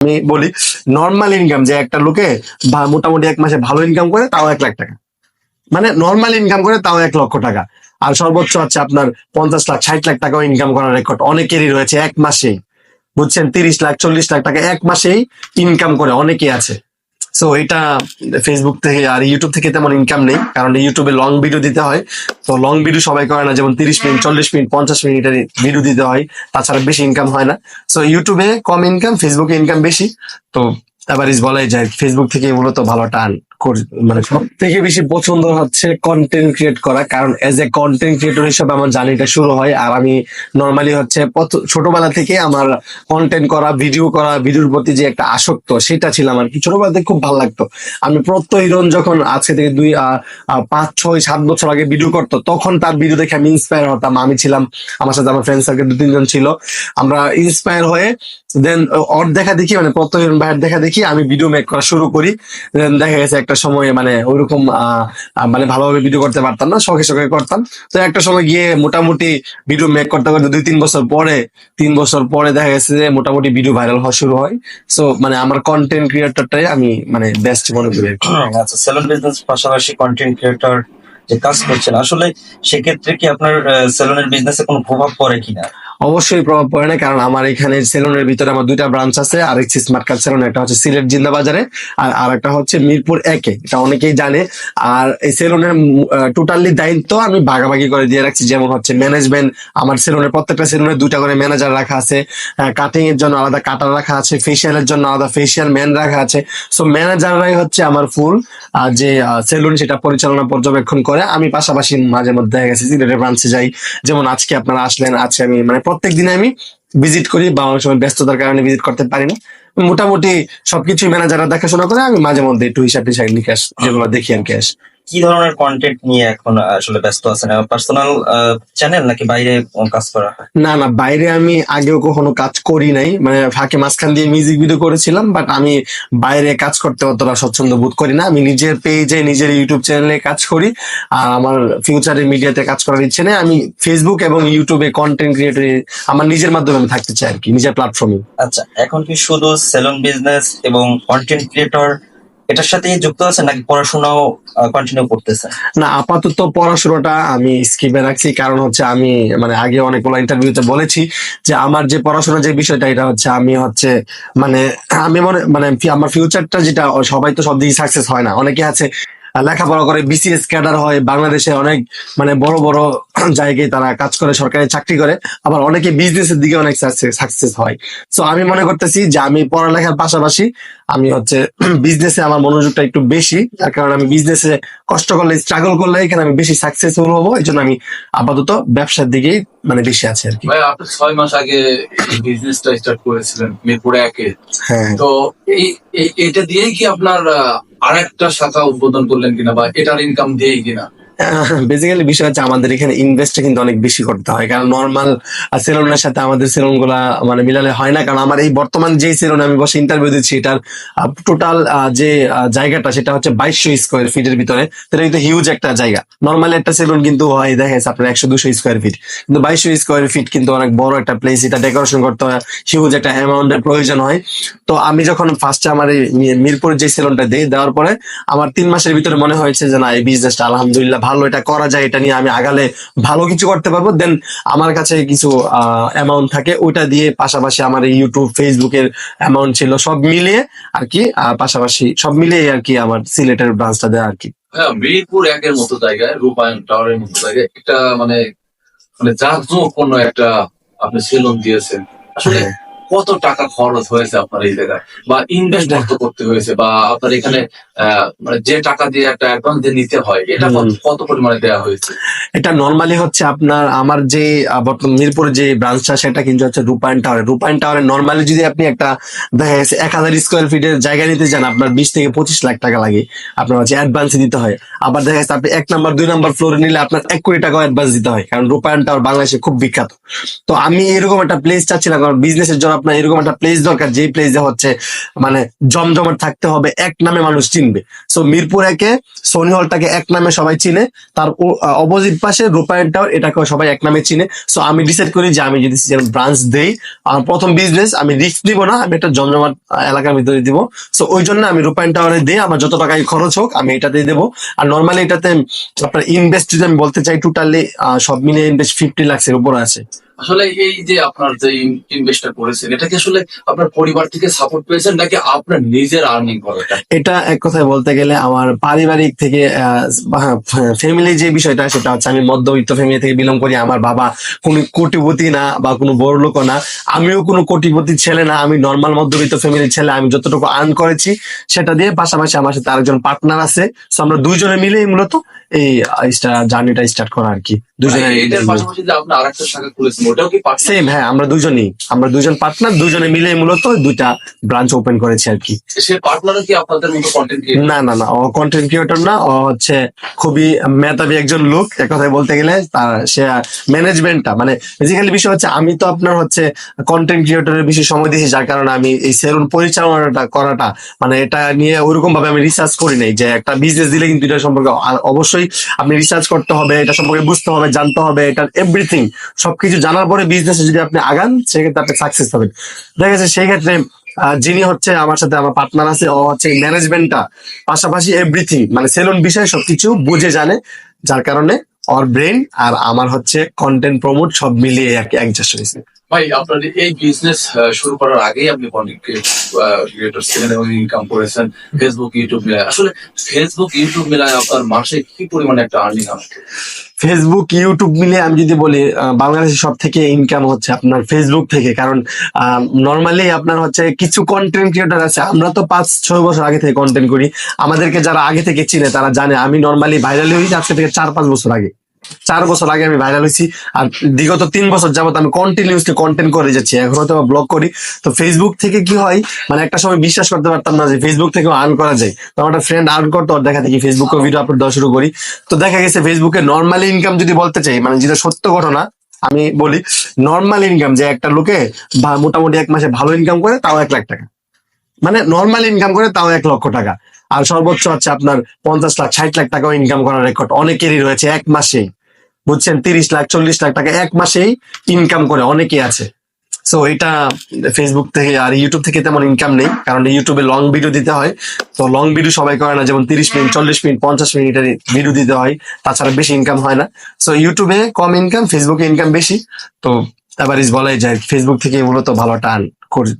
আমি বলি normal income যে একটা লোকে মোটামুটি এক মাসে ভালো ইনকাম করে, তাও এক লাখ টাকা। মানে নর্মাল ইনকাম করে, তাও এক লক্ষ টাকা। আর সর্বোচ্চ আছে আপনার পঞ্চাশ লাখ, ষাট লাখ টাকাও ইনকাম করার রেকর্ড অনেকেরই রয়েছে এক মাসেই। বুঝছেন? তিরিশ লাখ, চল্লিশ লাখ টাকা এক মাসেই ইনকাম করে, অনেকেই আছে। সো এটা ফেসবুক থেকে আর ইউটিউব থেকে তেমন ইনকাম নেই, কারণ ইউটিউবে লং ভিডিও দিতে হয়। তো লং ভিডিও সবাই করে না, যেমন তিরিশ মিনিট, চল্লিশ মিনিট, পঞ্চাশ মিনিটের ভিডিও দিতে হয়, তাছাড়া বেশি ইনকাম হয় না। সো ইউটিউবে কম ইনকাম ফেসবুকে ইনকাম বেশি। তো এভারেজ বলাই যায় ফেসবুক থেকে মূলত ভালো টান মানে সব থেকে বেশি পছন্দ হচ্ছে কন্টেন্ট ক্রিয়েট করা। কারণ এজ এ কন্টেন্ট ক্রিয়েটর হিসেবে আমার জার্নিটা শুরু হয়, আর আমি নর্মালি হচ্ছে ছোটবেলা থেকে আমার কন্টেন্ট করা ভিডিও করা ভিডিওর প্রতি যে একটা আসক্ত, সেটা ছিলাম আর কি। ছোটবেলা থেকে খুব ভালো লাগতো। আমি প্রত্যহিরণ যখন আজকে থেকে দুই পাঁচ, ছয়, সাত বছর আগে ভিডিও করতো, তখন তার ভিডিও দেখে আমি ইন্সপায়ার হতাম। আমি ছিলাম, আমার সাথে আমার ফ্রেন্ড সার্কেল দু তিনজন ছিল। আমরা ইন্সপায়ার হয়ে দেন ওর দেখা দেখি মানে প্রত্যহিরণ ভাইয়ের দেখা দেখি, আমি ভিডিও মেক করা শুরু করি। দেন দেখা গেছে একটা সময় মানে ওইরকম মানে ভালোভাবে ভিডিও করতে পারতাম না, শখে শখে করতাম। তো একটা সময় গিয়ে মোটামুটি ভিডিও মেক করতে করতে দুই তিন বছর পরে, তিন বছর পরে দেখা গেছে যে মোটামুটি ভিডিও ভাইরাল হওয়া শুরু হয়। সো মানে আমার কন্টেন্ট ক্রিয়েটরটাই আমি মানে বেস্ট মনে করি আচ্ছা সেলুন বিজনেস পাশাপাশি কন্টেন্ট ক্রিয়েটর যে কাজ করছেন, আসলে সেক্ষেত্রে কি আপনার সেলুনের বিজনেসে কোনো প্রভাব পড়ে কিনা? অবশ্যই প্রভাব পড়ে না, কারণ আমার এখানে সেলুনের ভিতরে আমার দুইটা ব্রাঞ্চ আছে আর একটি স্মার্ট কার্ড সেলুন, একটা হচ্ছে সিলেট জিন্দা বাজারে আর আর একটা হচ্ছে মিরপুর একে, এটা অনেকেই জানে। আর এই সেলুনের টোটালি দায়িত্ব আমি ভাগাভাগি করে দিয়ে রাখছি, যেমন হচ্ছে ম্যানেজমেন্ট আমার সেলুনের প্রত্যেকটা সেলুনে দুইটা করে ম্যানেজার রাখা আছে। কাটিং এর জন্য আলাদা কাটার রাখা আছে ফেসিয়ালের জন্য আলাদা ফেসিয়াল ম্যান রাখা আছে। সো ম্যানেজাররাই হচ্ছে আমার ফুল আর যে সেলুন সেটা পরিচালনা পর্যবেক্ষণ করে। আমি পাশাপাশি মাঝে মধ্যে দেখা গেছে সিলেটের ব্রাঞ্চে যাই। যেমন আজকে আপনারা আসলেন, আজকে আমি মানে প্রত্যেক দিনে আমি ভিজিট করি, বা অনেক সময় ব্যস্ততার কারণে ভিজিট করতে পারি না মোটামুটি সবকিছু ম্যানেজাররা দেখাশোনা করে, আমি মাঝে মধ্যে একটু হিসাব নিকাশ, যেগুলো দেখি আর কি আসি। কি ধরনের কন্টেন্ট নিয়ে এখন আসলে ব্যস্ত আছেন? পার্সোনাল চ্যানেল নাকি বাইরে কাজ করা হয়? না না বাইরে আমি আগেও কখনো কাজ করি নাই। মানে ফাঁকে মাঝখান দিয়ে মিউজিক ভিডিও করেছিলাম বাট আমি বাইরে কাজ করতে অতটা স্বচ্ছন্দ বোধ করি না। আমি নিজের পেজে নিজের ইউটিউব চ্যানেলে কাজ করি। আর আমার ফিউচারে মিডিয়াতে কাজ করার ইচ্ছে নেই। আমি ফেসবুক এবং ইউটিউবে কন্টেন্ট ক্রিয়েটর আমার নিজের মাধ্যমে আমি থাকতে চাই আর কি নিজের প্ল্যাটফর্মে আচ্ছা এখন কি শুধু সেলুন বিজনেস এবং কন্টেন্ট ক্রিয়েটর এটার সাথে যুক্ত আছেন নাকি পড়াশোনাও কন্টিনিউ করতেছেন না, আপাতত পড়াশোনাটা আমি স্কিপে রাখছি, কারণ হচ্ছে আমি মানে আগে অনেকগুলো ইন্টারভিউতে বলেছি যে আমার যে পড়াশোনা যে বিষয়টা, এটা হচ্ছে আমি হচ্ছে মানে আমি মনে মানে আমার ফিউচারটা যেটা সবাই তো সব দিকে সাকসেস হয় না। অনেকে আছে লেখাপড়া করে বিসিএস ক্যাডার হয়, বাংলাদেশে অনেক মানে বড় বড় জায়গায় তারা কাজ করে সরকারি চাকরি করে আবার অনেকে বিজনেসের দিকে অনেক সাকসেস হয়। সো আমি মনে করতেছি যে আমি পড়ালেখার পাশাপাশি আমি হচ্ছে বিজনেসে আমার মনোযোগটা একটু বেশি তার কারণ আমি বিজনেসে কষ্ট করলে স্ট্রাগল করলে এখানে আমি বেশি সাকসেসফুল হব এই জন্য আমি আপাতত ব্যবসার দিকেই মানে বেশি আছি আর কি। ভাই আপনি ছয় মাস আগে বিজনেসটা স্টার্ট করেছিলেন মিরপুরে একে। হ্যাঁ। তো এই এই- এটা দিয়েই কি আপনার আর একটা শাখা উদ্বোধন করলেন কিনা বা এটার ইনকাম দিয়েই কিনা? বেসিক্যালি বিষয় হচ্ছে আমাদের এখানে ইনভেস্টটা কিন্তু অনেক বেশি করতে হয়। কারণ নর্মাল সেলুনের সাথে আমাদের সেলুনগুলা মানে মিলালে হয় না। কারণ আমার এই বর্তমান যে সেলুনে আমি বসে ইন্টারভিউ দিচ্ছি, এটার টোটাল যে জায়গাটা, সেটা হচ্ছে বাইশশো স্কোয়ার ফিটের ভিতরে। সেটা কিন্তু হিউজ একটা জায়গা। নর্মালি একটা সেলুন কিন্তু হয়, দেখা যাচ্ছে আপনার একশো দুশো স্কোয়ার ফিট কিন্তু বাইশশো স্কোয়ার ফিট কিন্তু অনেক বড় একটা প্লেস এটা ডেকোরেশন করতে হয়। হিউজ একটা অ্যামাউন্টের প্রয়োজন হয়। তো আমি যখন ফার্স্টে আমার এই মি- মিরপুরের যে সেলুনটা দিই, দেওয়ার পরে, আমার তিন মাসের ভিতরে মনে হয়েছে যে, না, এই বিজনেসটা আলহামদুলিল্লাহ ভালো এটা করা যায় এটা নিয়ে আমি আগালে ভালো কিছু করতে পারব। দেন আমার কাছে কিছু অ্যামাউন্ট থাকে ওইটা দিয়ে পাশাপাশি আমার ইউটিউব ফেসবুকের অ্যামাউন্ট ছিল সব মিলিয়ে আর কি পাশাপাশি সব মিলিয়ে আর কি আমার সিলেটের ব্রাঞ্চটা দেয় আর কি। হ্যাঁ মিরপুর একের মতো জায়গায় রূপায়ণ টাওয়ারের মতো জায়গায় একটা মানে মানে জাঁকজমকপূর্ণ একটা আপনি সেলুন দিয়েছেন। আসলে হ্যাঁ। কত টাকা খরচ হয়েছে আপনার এই জায়গায়? বা ইনভেস্ট কত করতে হয়েছে? বা আপনার এখানে মানে যে টাকা দিয়ে একটা অ্যাডভান্স নিতে হয় এটা কত- পরিমাণে দেওয়া হয়েছে? এটা নর্মালি হচ্ছে আপনার আমার যে মিরপুরে যে ব্রাঞ্চটা সেটা কিন্তু হচ্ছে রূপায়ণ টাওয়ারে রূপায়ণ টাওয়ারে নর্মালি যদি আপনি একটা দেখা গেছে এক হাজার স্কোয়ার ফিটের জায়গা নিতে যান আপনার বিশ থেকে পঁচিশ লাখ টাকা লাগে। আপনার হচ্ছে অ্যাডভান্স দিতে হয়। আবার দেখা যাচ্ছে আপনি এক নাম্বার দুই নাম্বার ফ্লোরে নিলে আপনার এক কোটি টাকা অ্যাডভান্স দিতে হয় কারণ রূপায়ণ টাওয়ার বাংলাদেশে খুব বিখ্যাত। তো আমি এরকম একটা প্লেস চাচ্ছিলাম কারণ বিজনেসের জন্য আপনার এরকম একটা প্লেস দরকার যেই প্লেসে হচ্ছে মানে জমজমাট থাকতে হবে এক নামে মানুষ চিনবে। সো মিরপুর একে সোনি হলটাকে এক নামে সবাই চিনে। তার অপোজিট পাশে রূপায়ণ টাওয়ার এটাকেও সবাই এক নামে চিনে। সো আমি ডিসাইড করি যে আমি যদি ব্রাঞ্চ দেই আমার প্রথম বিজনেস আমি রিস্ক দিব না, আমি একটা জমজমাট এলাকার ভিতরে দিব। সো ওই জন্য আমি রূপায়ণ টাওয়ারে দিই, আমার যত টাকাই খরচ হোক, আমি এটাতেই দেবো। আর নর্মালি এটাতে আপনার ইনভেস্ট যদি আমি বলতে চাই টোটালি সব মিলিয়ে ইনভেস্ট ফিফটি লাখসের উপর আছে। আসলে এই যে আপনার যে ইনভেস্টটা করেছেন, এটা কি আসলে আপনার পরিবার থেকে সাপোর্ট পেয়েছেন নাকি আপনার নিজের আর্নিং করাটা এটা এক কথায় বলতে গেলে আমার পারিবারিক থেকে ফ্যামিলি যে বিষয়টা, সেটা হচ্ছে আমি মধ্যবিত্ত ফ্যামিলি থেকে বিলং করি। আমার বাবা কোনো কোটিপতি না বা কোনো বড় লোক না। আমিও কোনো কোটিপতি ছেলে না, আমি নর্মাল মধ্যবিত্ত ফ্যামিলির ছেলে, আমি যতটুকু আর্ন করেছি, সেটা দিয়ে পাশাপাশি আমার সাথে আরেকজন পার্টনার আছে। আমরা দুইজনে মিলে মূলত এই জার্নিটা স্টার্ট করা আর কি মানে কি সেম হ্যাঁ আমরা দুজনেই। আমরা দুজন পার্টনার দুজনে মিলে মূলত দুইটা ব্রাঞ্চ ওপেন করেছি আর কি না না না ও কন্টেন্ট ক্রিয়েটর না ও হচ্ছে খুবই মেধাবী একজন লোক। এক কথায় বলতে গেলে তার সে ম্যানেজমেন্টটা মানে বেসিক্যালি বিষয় হচ্ছে আমি তো আপনার হচ্ছে কন্টেন্ট ক্রিয়েটরের বেশি সময় দিয়েছি যার কারণে আমি এই সেলুন পরিচালনাটা করাটা মানে এটা নিয়ে ওরকম ভাবে আমি রিসার্চ করি নাই যে একটা বিজনেস দিলে কিন্তু এটা সম্পর্কে আর অবশ্যই আপনি রিসার্চ করতে হবে, এটা সম্পর্কে বুঝতে হবে, জানতে হবে এটার এভরিথিং সবকিছু জানার পরে বিজনেসে যদি আপনি আগান, সেক্ষেত্রে আপনি সাকসেস হবেন দেখা যাচ্ছে সেই ক্ষেত্রে যিনি হচ্ছে আমার সাথে আমার পার্টনার আছে, ও হচ্ছে ম্যানেজমেন্টটা পাশাপাশি এভরিথিং মানে সেলুন বিষয়ে সবকিছু বুঝে জানে। যার কারণে ওর ব্রেন আর আমার হচ্ছে কন্টেন্ট প্রমোট সব মিলিয়ে আর কি অ্যাডজাস্ট হয়েছে। ভাই আপনার এই বিজনেস শুরু করার আগেই আপনি ইনকাম করেছেন ফেসবুক ইউটিউব মিলায়। আসলে ফেসবুক ইউটিউব মিলায় আপনার মাসে কি পরিমাণে একটা আর্নিং ফেসবুক ইউটিউব মিলে আমি যদি বলি আহ, বাংলাদেশের সব থেকে ইনকাম হচ্ছে আপনার ফেসবুক থেকে। কারণ নর্মালি আপনার হচ্ছে কিছু কন্টেন্ট ক্রিয়েটার আছে। আমরা তো পাঁচ ছয় বছর আগে থেকে কন্টেন্ট করি। আমাদেরকে যারা আগে থেকে চিনে তারা জানে। আমি নর্মালি ভাইরাল হয়েছি আজকে থেকে চার পাঁচ বছর আগে। চার বছর আগে আমি ভাইরাল হয়েছি। আর বিগত তিন বছর যাবত আমি কন্টিনিউসলি কন্টেন্ট করে যাচ্ছি। এখন হয়তো ব্লগ করি। তো ফেসবুক থেকে কি হয় মানে একটা সময় বিশ্বাস করতে পারতাম না যে ফেসবুক থেকেও আর্ন করা যায়। তো আমার একটা ফ্রেন্ড আর্ন করতো, ওর দেখা দেখি ফেসবুকে ভিডিও আপলোড দেওয়া শুরু করি। তো দেখা গেছে ফেসবুকে নর্মালি ইনকাম যদি বলতে চাই মানে যেটা সত্য ঘটনা, আমি বলি নর্মাল ইনকাম যে একটা লোকে মোটামুটি এক মাসে ভালো ইনকাম করে, তাও এক লাখ টাকা। মানে নর্মাল ইনকাম করে, তাও এক লক্ষ টাকা। আর সর্বোচ্চ হচ্ছে আপনার পঞ্চাশ লাখ, ষাট লাখ টাকাও ইনকাম করার রেকর্ড অনেকেরই রয়েছে এক মাসেই বুঝছেন, তিরিশ লাখ, চল্লিশ লাখ টাকা এক মাসেই ইনকাম করে, অনেকেই আছে। সো এটা ফেসবুক থেকে আর ইউটিউব থেকে তেমন ইনকাম নেই, কারণ ইউটিউবে লং ভিডিও দিতে হয়। তো লং ভিডিও সবাই করে না, যেমন তিরিশ মিনিট, চল্লিশ মিনিট, পঞ্চাশ মিনিটের ভিডিও দিতে হয়, তাছাড়া বেশি ইনকাম হয় না। সো ইউটিউবে কম ইনকাম ফেসবুকে ইনকাম বেশি। তো এভারেজ বলাই যায় ফেসবুক থেকে মূলত ভালো টান করে।